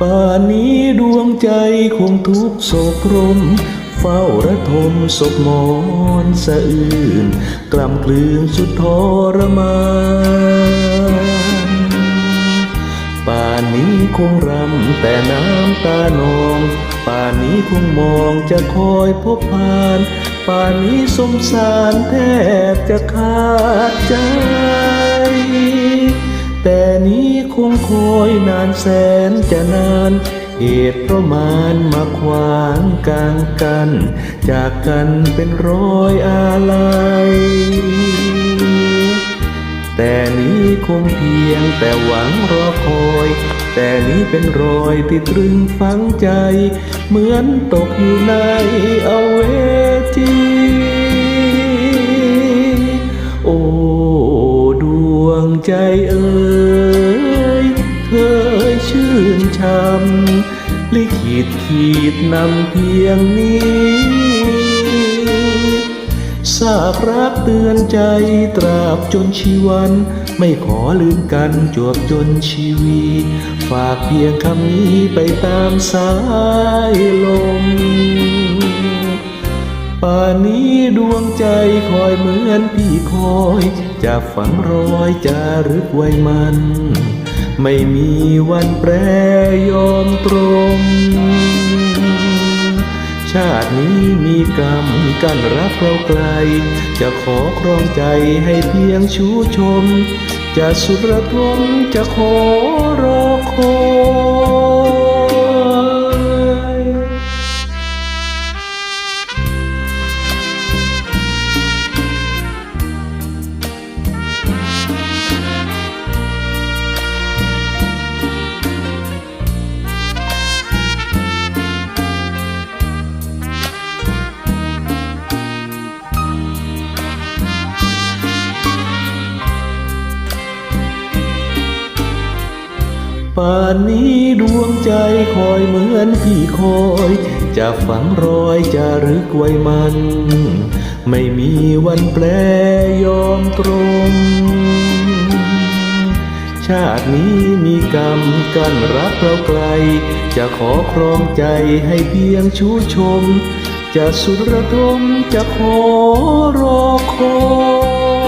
ป่านนี้ดวงใจคงทุกข์โศกรม เฝ้าระทมศพมอนสะอื่น กล่ำกลืนสุดทรมานป่านนี้คงรำแต่น้ำตานองป่านนี้คงมองจะคอยพบผ่านป่านนี้สมสารแทบจะขาดใจ แต่นี้คงคอยนานแสนจะนานเหตุเพราะมานมาขวางกลางกัน จากกันเป็นร้อยอาลัย แต่นี้คงเพียงแต่หวังรอคอย แต่นี้เป็นรอยที่ตรึงฝังใจ เหมือนตกอยู่ในอเว ใจเอ่ยเคยชื่นชำลิขิตขีดนำเพียงนี้สากรักเตือนใจตราบจนชีวัน ไม่ขอลืมกันจวบจนชีวี ฝากเพียงคำนี้ไปตามสายลม ป่านนี้ดวงใจคอยเหมือนพี่คอย จะฝังรอยจะรึกไว้มัน ไม่มีวันแปรยอมตรงชาตินี้มีกรรมกันรักเราไกล จะขอครองใจให้เพียงชูชม จะสุดระทมจะขอรอคอย ป่านนี้ดวงใจคอยเหมือนพี่คอย จะฝังรอยจะรึกไว้มัน ไม่มีวันแปรยอมตรง ชาตินี้มีกรรมกันรักเราไกล จะขอครองใจให้เพียงชูชม จะสุดระทมจะขอรอคอย